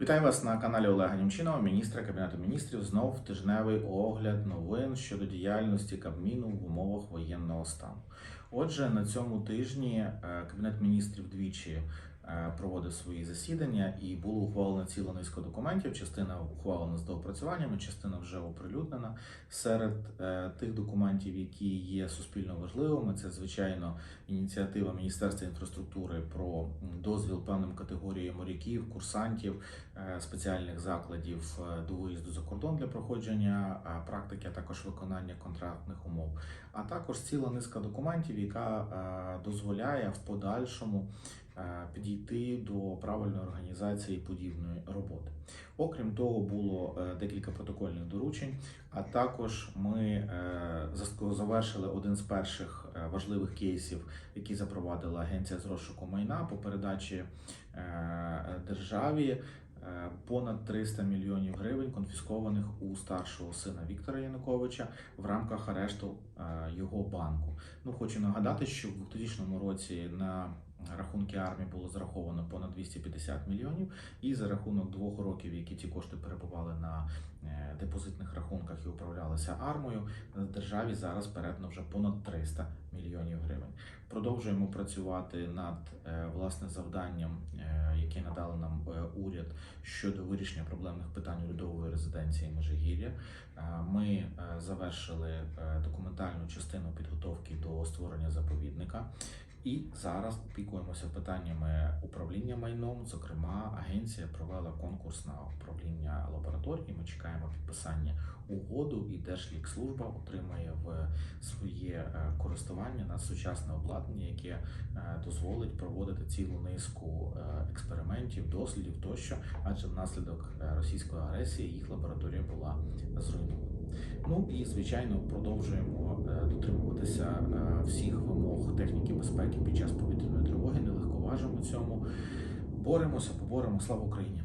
Вітаю вас на каналі Олега Німчинова, міністра Кабінету міністрів. Знов тижневий огляд новин щодо діяльності Кабміну в умовах воєнного стану. Отже, на цьому тижні е, Кабінет міністрів двічі проводив свої засідання і було ухвалено цілу низку документів. Частина ухвалена з доопрацюваннями, частина вже оприлюднена. Серед е, тих документів, які є суспільно важливими, це звичайно ініціатива Міністерства інфраструктури про дозвіл певним категоріям моряків, курсантів е, спеціальних закладів е, до виїзду за кордон для проходження е, практики, а також виконання контрактних умов, а також ціла низка документів, яка е, дозволяє в подальшому е, підійти до правильної організації подібної роботи. Окрім того, було е, декілька протокольних доручень, а також ми е, завершили один з перших е, важливих кейсів, які запровадила агенція з розшуку майна по передачі е, державі. е, Понад 300 мільйонів гривень конфіскованих у старшого сина Віктора Януковича в рамках арешту е, його банку. Ну хочу нагадати, що в 2000 році на рахунки армії було зараховано понад 250 мільйонів, і за рахунок двох років, які ці кошти перебували на е, депозитних рахунках і управлялися армою, на державі зараз передано вже понад 300 мільйонів гривень. Продовжуємо працювати над е, власне завданням, е, яке надали нам е, уряд щодо вирішення проблемних питань урядової резиденції Межигір'я. Е, Ми е, завершили е, документальну частину підготовки до створення заповідника. І зараз опікуємося питаннями управління майном. Зокрема, агенція провела конкурс на управління лабораторії. Ми чекаємо підписання угоду, і Держлікслужба отримає в своє е, користування на сучасне обладнання, яке е, дозволить проводити цілу низку е, експериментів, дослідів тощо, адже внаслідок російської агресії їх лабораторія була. Ну і звичайно продовжуємо е, дотримуватися е, всіх вимог техніки безпеки під час повітряної тривоги. Не легковажимо цьому. Боремося, поборемо. Слава Україні!